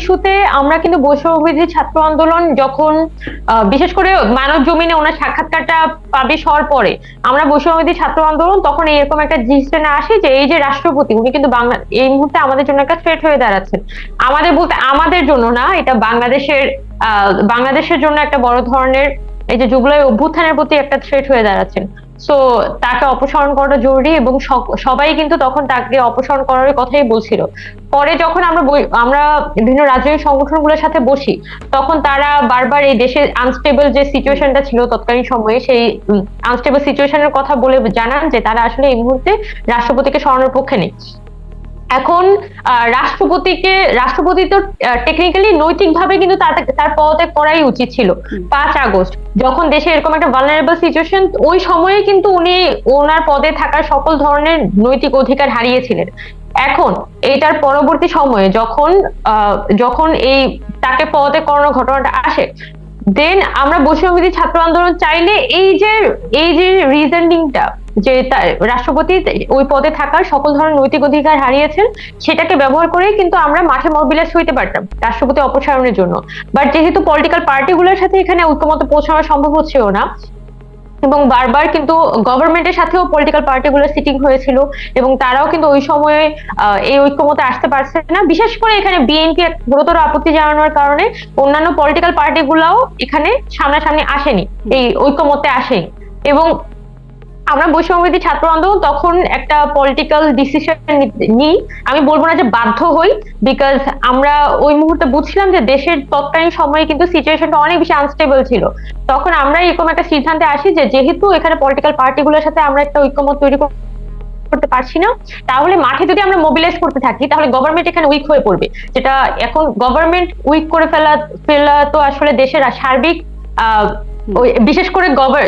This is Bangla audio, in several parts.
ইস্যুতে আমরা কিন্তু বৈষম্যবিধি ছাত্র আন্দোলন যখন বিশেষ করে মানব জমিনে ওনার সাক্ষাৎকারটা পাবলিশ হওয়ার পরে আমরা বৈষম্যবিধি ছাত্র আন্দোলন তখন এরকম একটা ডিসিশনে আসি যে এই যে রাষ্ট্রপতি উনি কিন্তু বাংলা, এই মুহূর্তে আমাদের জন্য একটা থ্রেট হয়ে দাঁড়াচ্ছেন। আমাদের বলতে আমাদের জন্য না, এটা বাংলাদেশের বাংলাদেশের জন্য একটা বড় ধরনের এই যে জুগলাই অভ্যুত্থানের প্রতি একটা থ্রেট হয়ে দাঁড়াচ্ছেন। সো তাকে অপসারণ করাটা জরুরি এবং সবাই কিন্তু তখন তাকে অপসারণ করার কথাই বলছিল। পরে যখন আমরা আমরা বিভিন্ন রাজনৈতিক সংগঠনগুলোর সাথে বসি, তখন তারা বারবার এই দেশের আনস্টেবল যে সিচুয়েশনটা ছিল তৎকালীন সময়ে, সেই আনস্টেবল সিচুয়েশনের কথা বলে জানান যে তারা আসলে এই মুহূর্তে রাষ্ট্রপতিকে সরানোর পক্ষে নেই। এখন রাষ্ট্রপতিকে রাষ্ট্রপতি তো টেকনিক্যালি নৈতিকভাবে কিন্তু তার পদত্যাগ করাই উচিত ছিল পাঁচ আগস্ট। যখন দেশে এরকম একটা ভালনারেবল সিচুয়েশন ওই সময়ে কিন্তু উনি ওনার পদে থাকার সকল ধরনের নৈতিক অধিকার হারিয়েছিলেন। এখন এটার পরবর্তী সময়ে যখন আহ, যখন এই তাকে পদত্যাগ করানোর ঘটনাটা আসে দেন আমরা বৈষম্যবিধি ছাত্র আন্দোলন চাইলে এই যে এই যে রিজনিংটা যে রাষ্ট্রপতি ওই পদে থাকার সকল ধরনের নৈতিক অধিকার হারিয়েছেন, সেটাকে ব্যবহার করে কিন্তু আমরা মাঠে মবিলাস হইতে পারতাম রাষ্ট্রপতি অপসারণের জন্য। বাট যেহেতু পলিটিক্যাল পার্টিগুলোর সাথে এখানে ঐক্যমত পৌঁছানো সম্ভব হচ্ছেও না এবং বারবার কিন্তু গভর্নমেন্টের সাথেও পলিটিক্যাল পার্টিগুলো সিটিং হয়েছিল এবং তারাও কিন্তু ওই সময়ে আহ, এই ঐক্যমতে আসতে পারছে না। বিশেষ করে এখানে বিএনপি গুরুতর আপত্তি জানানোর কারণে অন্যান্য পলিটিক্যাল পার্টিগুলোও এখানে সামনাসামনি আসেনি। এই ঐক্যমতে আসেনি। এবং আমরা বৈষম্যবিধি ছাত্র আন্দোলন তখন একটা পলিটিক্যাল ডিসিশন নিই আমি বলব না যে বাধ্য হই বিকজ আমরা ওই মুহূর্তে বুঝছিলাম যে দেশের তৎকালীন সময়ে কিন্তু সিচুয়েশনটা অনেক বেশি আনস্টেবল ছিল। তখন আমরা এরকম একটা সিদ্ধান্তে আসি যে যেহেতু এখানে পলিটিক্যাল পার্টিগুলোর সাথে আমরা একটা ঐক্যমত তৈরি করতে পারছি না, তাহলে মাঠে যদি আমরা মোবিলাইজ করতে থাকি, তাহলে গভর্নমেন্ট এখানে উইক হয়ে পড়বে। যেটা এখন গভর্নমেন্ট উইক করে ফেলা ফেলা তো আসলে দেশের সার্বিক ওই বিশেষ করে গভর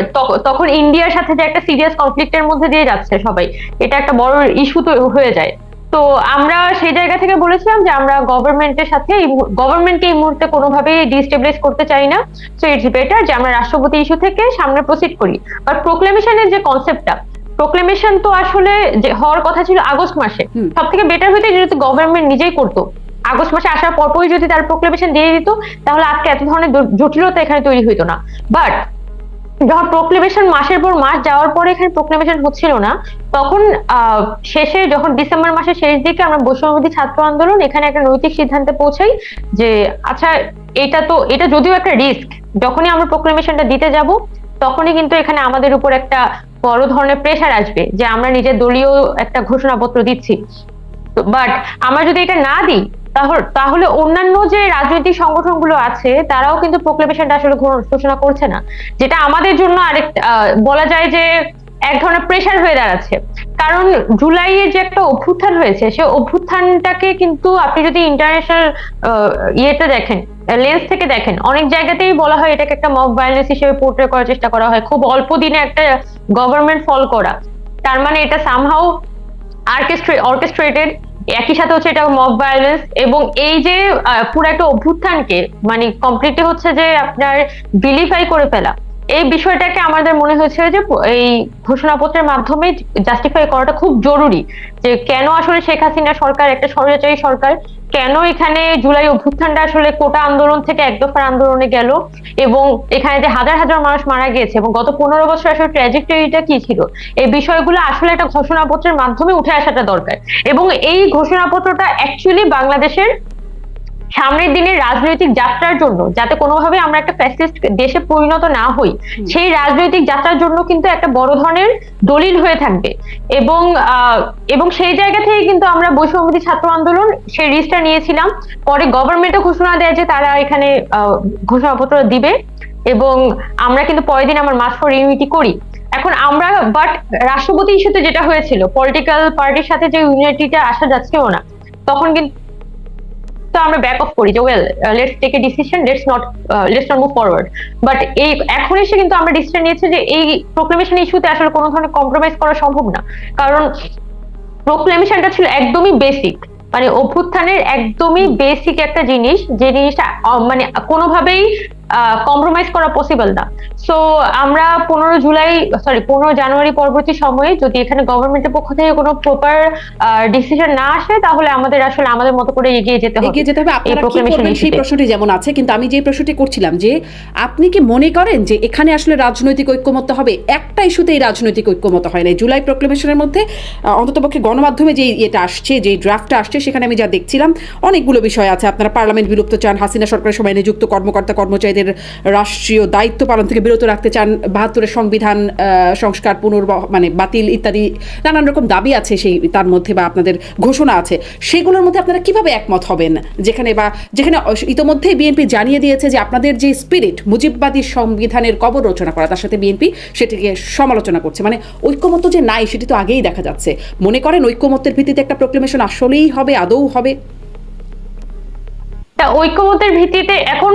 তখন ইন্ডিয়ার সাথে যে একটা সিরিয়াস কনফ্লিক্টের মধ্যে দিয়ে যাচ্ছে সবাই এটা একটা বড় ইস্যু তো হয়ে যায়। তো আমরা সেই জায়গা থেকে বলেছিলাম যে আমরা গভর্নমেন্টের সাথে গভর্নমেন্টকে এই মুহূর্তে কোনোভাবেই ডিস্টেবলাইজ করতে চাই না। সো ইটস বেটার যে আমরা রাষ্ট্রপতি ইস্যু থেকে সামনে প্রসিড করি। বাট প্রোক্লেমেশনের যে কনসেপ্টটা প্রোক্লেমেশন তো আসলে যে হওয়ার কথা ছিল আগস্ট মাসে। সব থেকে বেটার হইতে যেহেতু গভর্নমেন্ট নিজেই করতো। আগস্ট মাসে আসার পরপরই যদি তার প্রোক্লেমেশন দিয়ে দিত, তাহলে আজকে এত ধরনের জটিলতা এখানে তৈরি হইতো না। বাট যখন প্রোক্লেমেশন মাসের পর মাস যাওয়ার পরে এখানে প্রোক্লেমেশন হচ্ছিল না, তখন শেষে যখন ডিসেম্বর মাসের শেষ দিকে আমরা বৈষম্যবিধি ছাত্র আন্দোলন, এখানে একটা নৈতিক সিদ্ধান্তে পৌঁছাই যে আচ্ছা এটা তো, এটা যদিও একটা রিস্ক যখনই আমরা প্রোক্লেমেশনটা দিতে যাব, তখনই কিন্তু এখানে আমাদের উপর একটা বড় ধরনের প্রেশার আসবে যে আমরা নিজের দলীয় একটা ঘোষণাপত্র দিচ্ছি। বাট আমরা যদি এটা না দিই তাহলে অন্যান্য যে রাজনৈতিক সংগঠনগুলো আছে, তারাও কিন্তু প্রোক্লেমেশনটা আসলে ঘোষণা করছে না। যেটা আমাদের জন্য আরেক বলা যায় যে এক ধরনের প্রেশার হয়ে দাঁড়াচ্ছে। কারণ জুলাইয়ে যে একটা অভ্যুত্থান হয়েছে, সে অভ্যুত্থানটাকে কিন্তু আপনি যদি ইন্টারন্যাশনাল ইয়েতে দেখেন লেন্স থেকে দেখেন, অনেক জায়গাতেই বলা হয় এটাকে একটা মব ভায়োলেন্স হিসেবে পোর্ট্রে করার চেষ্টা করা হয়। খুব অল্প দিনে একটা গভর্নমেন্ট ফল করা। তার মানে এটা সামহাও অর্কেস্ট্রেটেড একই সাথে হচ্ছে এটা মব ভায়োলেন্স এবং এই যে পুরো একটা অভ্যুত্থানকে মানে কমপ্লিটলি হচ্ছে যে আপনার বিলিফাই করে ফেলা এই বিষয়টাকে আমাদের মনে হয়েছে যে এই ঘোষণাপত্রের মাধ্যমে জাস্টিফাই করাটা খুব জরুরি যে কেন আসলে শেখ হাসিনা সরকার, একটা স্বৈরাচারী সরকার, কেন এখানে জুলাই অভ্যুত্থানটা আসলে কোটা আন্দোলন থেকে এক দফার আন্দোলনে গেল এবং এখানে যে হাজার হাজার মানুষ মারা গিয়েছে এবং গত পনেরো বছর আসলে ট্র্যাজেক্টরিটা কি ছিল? এই বিষয়গুলো আসলে একটা ঘোষণাপত্রের মাধ্যমে উঠে আসাটা দরকার এবং এই ঘোষণাপত্রটা অ্যাকচুয়ালি বাংলাদেশের সামনের দিনের রাজনৈতিক যাত্রার জন্য যাতে কোনোভাবে আমরা একটা ফ্যাসিস্ট দেশে পরিণত না হই সেই রাজনৈতিক যাত্রার জন্য কিন্তু একটা বড় ধরনের দলিল হয়ে থাকবে। এবং আহ, এবং সেই জায়গা থেকে কিন্তু আমরা বৈষম্যবিধি ছাত্র আন্দোলন সেই রিস্কটা নিয়েছিলাম। পরে গভর্নমেন্টও ঘোষণা দেয় যে তারা এখানে আহ, ঘোষণাপত্র দিবে এবং আমরা কিন্তু পরের দিন আমার মাস ফর ইউনিটি করি। এখন আমরা বাট রাষ্ট্রপতি ইস্যুতে যেটা হয়েছিল পলিটিক্যাল পার্টির সাথে যে ইউনিটিটা আসা যাচ্ছেও না তখন কিন্তু তো আমরা ব্যাক অফ করি যে well let's take a decision let's not let's not move forward but এই, এখন এসে কিন্তু আমরা ডিসিশন নিয়েছি যে, এই প্রোক্লেমেশন ইস্যুতে আসলে কোনো ধরনের কম্প্রোমাইজ করা সম্ভব না। কারণ প্রোক্লেমেশনটা ছিল একদমই বেসিক মানে অভ্যুত্থানের একদমই বেসিক একটা জিনিস। যে জিনিসটা মানে কোনোভাবেই কম্প্রোমাইজ করা পসিবল না। সো আমরা পনেরো জুলাই সরি পনেরো জানুয়ারি পরবর্তী সময়ে যদি এখানে গভর্নমেন্টের পক্ষ থেকে কোনো প্রপার ডিসিশন না আসে তাহলে আমাদের আসলে আমাদের মতো করে এগিয়ে যেতে হবে। এগিয়ে যেতে হবে। আপনারা কি করবেন? সেই প্রশ্নটি যেমন আছে কিন্তু আমি যে প্রশ্নটি করছিলাম যে আপনি কি মনে করেন যে এখানে আসলে রাজনৈতিক ঐক্যমত্য হবে? একটা ইস্যুতেই রাজনৈতিক ঐক্যমত্য হয় না জুলাই প্রোক্লেমেশনের মধ্যে আহ, অন্ততপক্ষে গণমাধ্যমে যে এটা আসছে যে ড্রাফটটা আসছে সেখানে আমি যা দেখছিলাম অনেকগুলো বিষয় আছে। আপনারা পার্লামেন্ট বিলুপ্ত চান হাসিনা সরকারের সময় নিযুক্ত কর্মকর্তা কর্মচারীদের রাষ্ট্রীয় দায়িত্ব পালন থেকে বিরত রাখতে চান বাহাত্তরের সংবিধান সংস্কার পুনর্ব মানে বাতিল ইত্যাদি নানান রকম দাবি আছে সেই, তার মধ্যে বা আপনাদের ঘোষণা আছে। সেগুলোর মধ্যে আপনারা কীভাবে একমত হবেন? যেখানে বা, যেখানে ইতোমধ্যেই বিএনপি জানিয়ে দিয়েছে যে আপনাদের যে স্পিরিট মুজিববাদী সংবিধানের কবর রচনা করা, তার সাথে বিএনপি সেটিকে সমালোচনা করছে। মানে ঐক্যমত্য যে নাই, সেটি তো আগেই দেখা যাচ্ছে। মনে করেন ঐক্যমত্যের ভিত্তিতে একটা প্রোক্লেমেশন আসলেই হবে, আদৌ হবে? ঐক্যমতের ভিত্তিতে এখন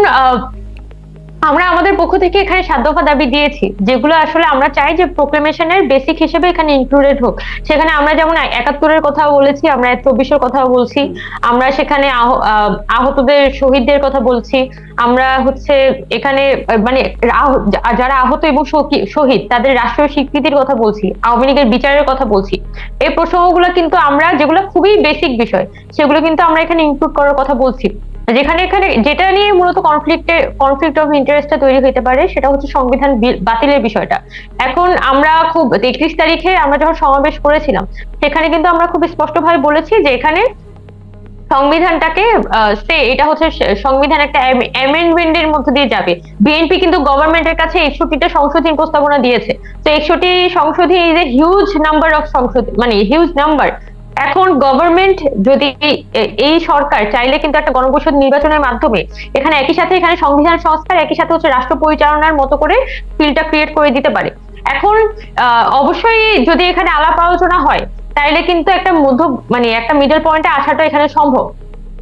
আমরা আমাদের পক্ষ থেকে এখানে সাত দফা দাবি দিয়েছি যেগুলো আসলে আমরা চাই যে প্রোক্লেমেশনের বেসিক হিসেবে এখানে ইনক্লুডেড হোক। সেখানে আমরা যেমন একাত্তরের কথা বলেছি আমরা চব্বিশের কথা বলছি আমরা সেখানে আহ- আহ, আহতদের শহীদদের কথা বলছি আমরা হচ্ছে এখানে মানে যারা আহত এবং শহীদ তাদের রাষ্ট্রীয় স্বীকৃতির কথা বলছি আওয়ামী লীগের বিচারের কথা বলছি। এই প্রসঙ্গগুলো কিন্তু আমরা যেগুলো খুবই বেসিক বিষয় সেগুলো কিন্তু আমরা এখানে ইনক্লুড করার কথা বলছি। যেখানে এখানে যেটা নিয়ে মূলত কনফ্লিক্টে কনফ্লিক্ট অফ ইন্টারেস্টটা তৈরি হতে পারে, সেটা হচ্ছে সংবিধান বাতিলের বিষয়টা। এখন আমরা খুব একত্রিশ তারিখে আমরা যখন সমাবেশ করেছিলাম, সেখানে কিন্তু আমরা খুব স্পষ্টভাবে বলেছি যে এখানে সংবিধানটাকে সে, এটা হচ্ছে সংবিধান একটা অ্যামেন্ডমেন্টের মধ্যে দিয়ে যাবে। বিএনপি কিন্তু গভর্নমেন্টের কাছে একষট্টিটা সংশোধনী প্রস্তাবনা দিয়েছে। তো একষট্টি সংশোধনী is a huge number of সংশোধন মানে হিউজ নাম্বার এখন গভর্নমেন্ট যদি এই সরকার চাইলে কিন্তু একটা গণপরিষদ নির্বাচনের মাধ্যমে এখানে একই সাথে এখানে সংবিধান সংস্কার, একই সাথে হচ্ছে রাষ্ট্র পরিচালনার মতো করে ফিল্ডটা ক্রিয়েট করে দিতে পারে। এখন অবশ্যই যদি এখানে আলাপ আলোচনা হয়, তাইলে কিন্তু একটা মধ্য মানে একটা মিডল পয়েন্টে আসাটা এখানে সম্ভব।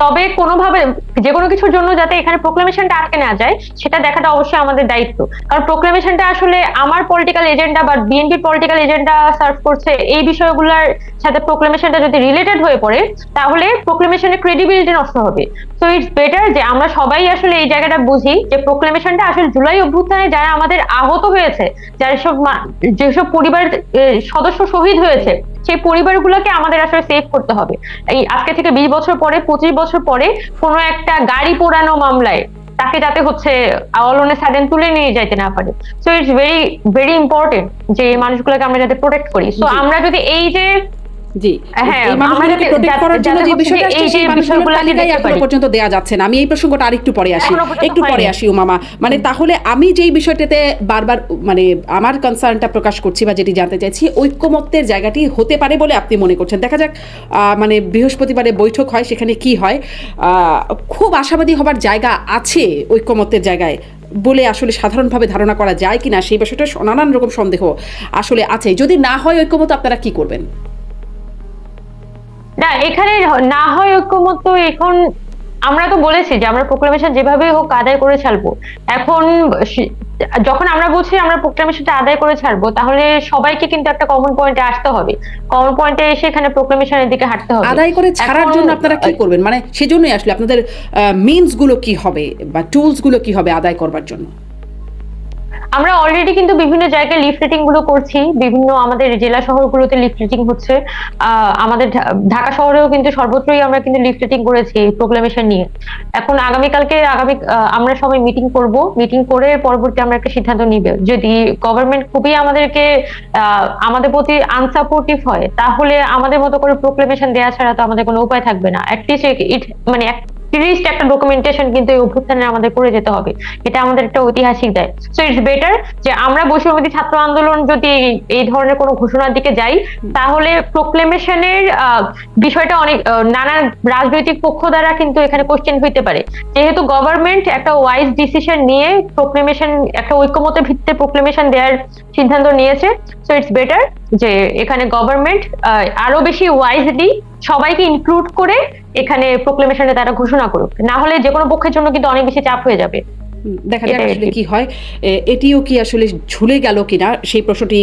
তবে কোনোভাবে যে কোনো কিছুর জন্য যাতে এখানে প্রোক্লামেশনটা আটকে না যায়, সেটা দেখাটা অবশ্যই আমাদের দায়িত্ব। কারণ প্রোক্লামেশনটা আসলে আমার পলিটিক্যাল এজেন্ডা বা বিএনপির পলিটিক্যাল এজেন্ডা সার্ভ করছে এই বিষয়গুলোর সাথে প্রোক্লামেশনটা যদি রিলেটেড হয়ে পড়ে, তাহলে প্রোক্লামেশনের ক্রেডিবিলিটি নষ্ট হবে। সো ইটস বেটার যে আমরা সবাই আসলে এই জায়গাটা বুঝি যে প্রোক্লেমেশনটা আসলে জুলাই অভ্যুত্থানে যারা আমাদের আহত হয়েছে যারা সব যেসব পরিবার সদস্য শহীদ হয়েছে সেই পরিবারগুলোকে আমাদের আসলে সেভ করতে হবে। এই আজকে থেকে বিশ বছর পরে পঁচিশ বছর পরে কোনো একটা গাড়ি পোড়ানো মামলায় তাকে যাতে হচ্ছে অলনে সাডেন তুলে নিয়ে যাইতে না পারে। So it's very very important যে মানুষগুলোকে আমরা যাতে প্রোটেক্ট করি। সো আমরা যদি এই যে জি। হ্যাঁ। পর্যন্ত দেয়া যাচ্ছে না। আমি এই প্রসঙ্গটা আরেকটু পরে আসি। একটু পরে আসি উমামা। মানে তাহলে আমি যেই বিষয়টাতে বারবার মানে আমার কনসার্নটা প্রকাশ করছি বা যেটি জানতে চাইছি ঐক্যমত্যের জায়গাটি হতে পারে বলে আপনি মনে করছেন। দেখা যাক মানে বৃহস্পতিবারে বৈঠক হয় সেখানে কি হয়। আহ, খুব আশাবাদী হবার জায়গা আছে ঐক্যমত্যের জায়গায় বলে আসলে সাধারণভাবে ধারণা করা যায় কিনা সেই বিষয়টা নানান রকম সন্দেহ আসলে আছে। যদি না হয় ঐক্যমত আপনারা কি করবেন? না এখানে না হয় ঐক্যমত এখন আমরা তো বলেছি যে আমরা প্রোক্লামেশন যেভাবে হোক আদায় করে ছাড়বো। এখন যখন আমরা বলছি আমরা প্রোক্লামেশনটা আদায় করে ছাড়বো তাহলে সবাইকে কিন্তু একটা কমন পয়েন্টে আসতে হবে। কমন পয়েন্টে এসে এখানে প্রোক্লামেশনের দিকে হাঁটতে হবে। আদায় করে ছাড়ার জন্য আপনারা কি করবেন? মানে সেজন্যই আসলে আপনাদের মিনসগুলো কি হবে বা টুলসগুলো কি হবে আদায় করবার জন্য? আমরা অলরেডি কিন্তু বিভিন্ন জায়গায় লিফলেটিংগুলো করছি, বিভিন্ন আমাদের জেলা শহরগুলোতে লিফলেটিং হচ্ছে আমাদের ঢাকা শহরেও কিন্তু সর্বত্রই আমরা কিন্তু লিফলেটিং করেছি প্রোক্লামেশন নিয়ে। এখন আগামীকালকে আগামী আমরা সবাই মিটিং করব মিটিং করে পরবর্তী আমরা একটা সিদ্ধান্ত নিবে। যদি গভর্নমেন্ট খুবই আমাদেরকে আমাদের প্রতি আনসাপোর্টিভ হয়, তাহলে আমাদের মতো করে প্রোক্লেমেশন দেওয়া ছাড়া তো আমাদের কোনো উপায় থাকবে না। অ্যাটলিস্ট ইট মানে লিস্ট একটা ডকুমেন্টেশন কিন্তু এই অভ্যুত্থানে আমাদের করে যেতে হবে। এটা আমাদের একটা ঐতিহাসিক দায়। সো ইটস বেটার যে আমরা বৈষম্যবিধি ছাত্র আন্দোলন যদি এই ধরনের কোনো ঘোষণার দিকে যাই তাহলে প্রোক্লেমেশনের বিষয়টা অনেক নানা রাজনৈতিক পক্ষ দ্বারা কিন্তু এখানে কোশ্চেন হইতে পারে। যেহেতু গভর্নমেন্ট একটা ওয়াইজ ডিসিশন নিয়ে প্রোক্লেমেশন একটা ঐক্যমতের ভিত্তিতে প্রোক্লেমেশন দেওয়ার সিদ্ধান্ত নিয়েছে সো ইটস বেটার যে এখানে গভর্নমেন্ট আরও বেশি ওয়াইজলি সবাইকে ইনক্লুড করে এখানে প্রোক্লেমেশনে তারা ঘোষণা করুক। না হলে যে কোনো পক্ষের জন্য কিন্তু অনেক বেশি চাপ হয়ে যাবে। দেখা যাক আসলে কি। হয়। এটিও কি আসলে ঝুলে গেল কিনা? সেই প্রশ্নটি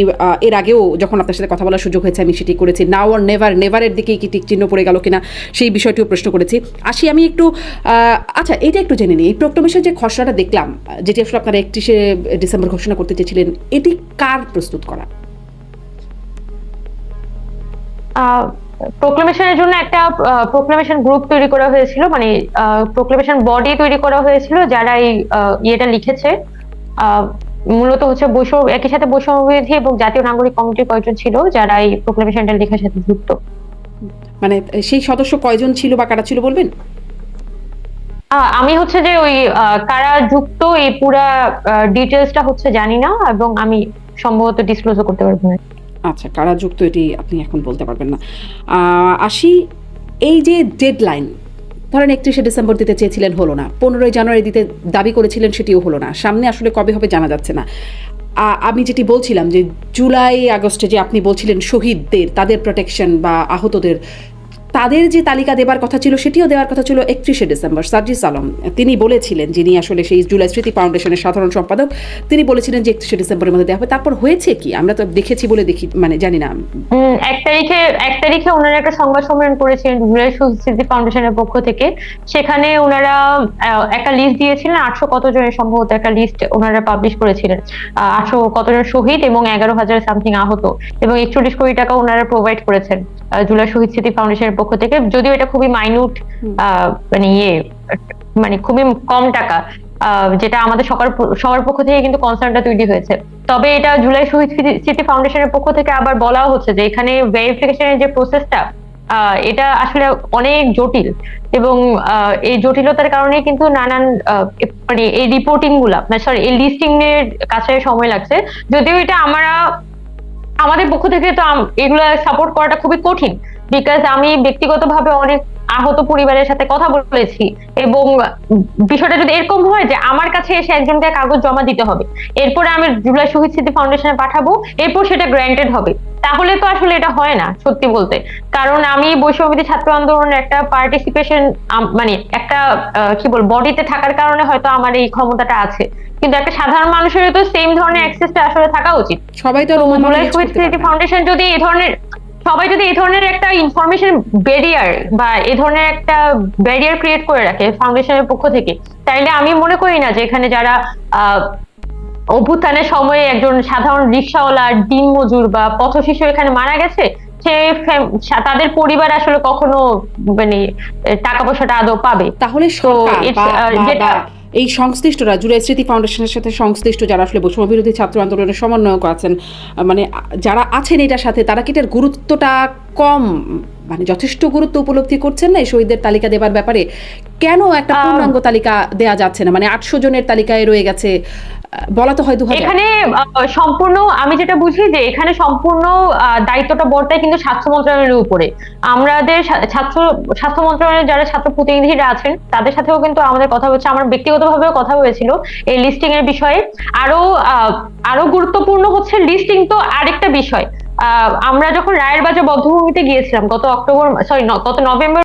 এর আগেও যখন আপনার সাথে কথা বলার সুযোগ হয়েছে আমি সেটি করেছি। নাও আর নেভার নেভারের দিকেই কি টিক চিহ্ন পড়ে গেল কিনা সেই বিষয়টিও প্রশ্ন করেছি। আসি আমি একটু আহ, আচ্ছা এটা একটু জেনে নিই। এই প্রক্টমেশন যে খসড়াটা দেখলাম যেটি আসলে আপনারা একত্রিশে ডিসেম্বর ঘোষণা করতে চেয়েছিলেন এটি কার প্রস্তুত করা? প্রোক্লেমেশনের জন্য একটা প্রোক্লেমেশন গ্রুপ তৈরি করা হয়েছিল মানে প্রোক্লেমেশন বডি তৈরি করা হয়েছিল যারা এই ইয়েটা লিখেছে। মূলত হচ্ছে বৈষম্য একই সাথে বৈষম্য বিরোধী এবং জাতীয় নাগরিক কমিটির কয়েকজন ছিল যারা এই প্রোক্লেমেশনটা লেখার সাথে যুক্ত। মানে সেই সদস্য কয়জন ছিল বা কারা ছিল বলবেন? আমি হচ্ছে যে ওই কারা যুক্ত এই পুরা ডিটেলসটা হচ্ছে জানি না এবং আমি সম্ভবত ডিসক্লোজও করতে পারব না। আচ্ছা কারা যুক্ত এটি আপনি এখন বলতে পারবেন না। আসি, এই যে ডেডলাইন ধরেন একত্রিশে ডিসেম্বর দিতে চেয়েছিলেন হলো না, পনেরোই জানুয়ারি দিতে দাবি করেছিলেন সেটিও হলো না, সামনে আসলে কবে হবে জানা যাচ্ছে না। আমি যেটি বলছিলাম যে জুলাই, আগস্টে যে আপনি বলছিলেন শহীদদের, তাদের প্রোটেকশন বা আহতদের তাদের যে তালিকা দেবার কথা ছিল, সেটিও দেওয়ার কথা ছিল একত্রিশে ডিসেম্বর। সার্জিস আলম তিনি বলেছিলেন যিনি আসলে সেই জুলাই স্মৃতি ফাউন্ডেশনের সাধারণ সম্পাদক, তিনি বলেছিলেন যে একত্রিশে ডিসেম্বরের মধ্যে দেওয়া হবে। তারপর হয়েছে কি? আমরা তো দেখেছি বলে দেখি মানে জানি না। এক তারিখে এক তারিখে ওনারা একটা সংবাদ সম্মেলন করেছিলেন জুলাই স্মৃতি ফাউন্ডেশনের পক্ষ থেকে। সেখানে ওনারা একটা লিস্ট দিয়েছিলেন, আটশো কত জনের সম্ভবত একটা লিস্ট ওনারা পাবলিশ করেছিলেন। আটশো কতজন শহীদ এবং এগারো হাজার সামথিং আহত এবং একচল্লিশ কোটি টাকা ওনারা প্রোভাইড করেছেন জুলাই শহীদ স্মৃতি ফাউন্ডেশনের পক্ষ থেকে যদিও এটা খুবই মাইনুট মানে ইয়ে মানে খুবই কম টাকা আহ, যেটা আমাদের সবার সবার পক্ষ থেকে কিন্তু কনসার্নটা তৈরি হয়েছে। তবে এটা জুলাই শহীদ স্মৃতি- ফাউন্ডেশনের পক্ষ থেকে আবার বলা হচ্ছে যে এখানে ভেরিফিকেশনের যে প্রসেসটা এটা আসলে অনেক জটিল এবং আহ, এই জটিলতার কারণে কিন্তু নানান মানে এই রিপোর্টিংগুলা সরি এই লিস্টিং এর কাছে সময় লাগছে। যদিও এটা আমরা আমাদের পক্ষ থেকে তো এগুলো সাপোর্ট করাটা খুবই কঠিন বিকজ আমি ব্যক্তিগতভাবে অনেক আহত পরিবারের সাথে কথা বলেছি এবং বিষয়টা যদি এরকম হয় যে আমার কাছে এসে একজনকে কাগজ জমা দিতে হবে, এরপরে আমি জুলাই শহীদ স্মৃতি ফাউন্ডেশনে পাঠাবো, এরপর সেটা গ্র্যান্টেড হবে। তাহলে তো আসলে এটা হয় না সত্যি বলতে। কারণ আমি বৈষম্যবিধি ছাত্র আন্দোলনের একটা পার্টিসিপেশন মানে একটা কি বল বডিতে থাকার কারণে হয়তো আমার এই ক্ষমতাটা আছে। কিন্তু একটা সাধারণ মানুষেরও তো সেম ধরনের অ্যাক্সেসটা আসলে থাকা উচিত। সবাই তো। ফাউন্ডেশন যদি এই ধরনের সবাই যদি এই ধরনের একটা ইনফরমেশন ব্যারিয়ার বা এই ধরনের একটা ব্যারিয়ার ক্রিয়েট করে রাখে ফাউন্ডেশনের পক্ষ থেকে তাইলে আমি মনে করি না যে এখানে যারা আহ, অভ্যুত্থানের সময়ে একজন সাধারণ রিক্সাওয়ালা দিন মজুর বা পথ শিশু এখানে মারা গেছে সে তাদের পরিবার আসলে কখনো মানে টাকা পয়সাটা আদৌ পাবে। তাহলে যেটা- এই সংশ্লিষ্টরা জুলাই স্মৃতি ফাউন্ডেশনের সাথে সংশ্লিষ্ট যারা আসলে বৈষম্য বিরোধী ছাত্র আন্দোলনের সমন্বয়ক আছেন মানে যারা আছেন এটার সাথে তারা কি এটার গুরুত্বটা কম? মানে যথেষ্ট গুরুত্ব উপলব্ধি করছেন না এই শহীদদের তালিকা দেবার ব্যাপারে? কেন একটা পূর্ণাঙ্গ তালিকা দেয়া যাচ্ছে না? মানে আটশো জনের তালিকায় রয়ে গেছে বলা তো হয় দু এখানে সম্পূর্ণ আমি যেটা বুঝি যে এখানে সম্পূর্ণ দায়িত্বটা বর্তায় কিন্তু স্বাস্থ্য মন্ত্রণালয়ের উপরে। আমাদের ছাত্র স্বাস্থ্য মন্ত্রণালয়ের যারা ছাত্র প্রতিনিধিরা আছেন তাদের সাথেও কিন্তু আমাদের কথা হচ্ছে আমার ব্যক্তিগতভাবেও কথা হয়েছিল এই লিস্টিং এর বিষয়ে। আরও আহ, আরও গুরুত্বপূর্ণ হচ্ছে লিস্টিং তো আরেকটা বিষয়। আমরা যখন রায়ের বাজার বদ্ধভূমিতে গিয়েছিলাম গত অক্টোবর সরি গত নভেম্বর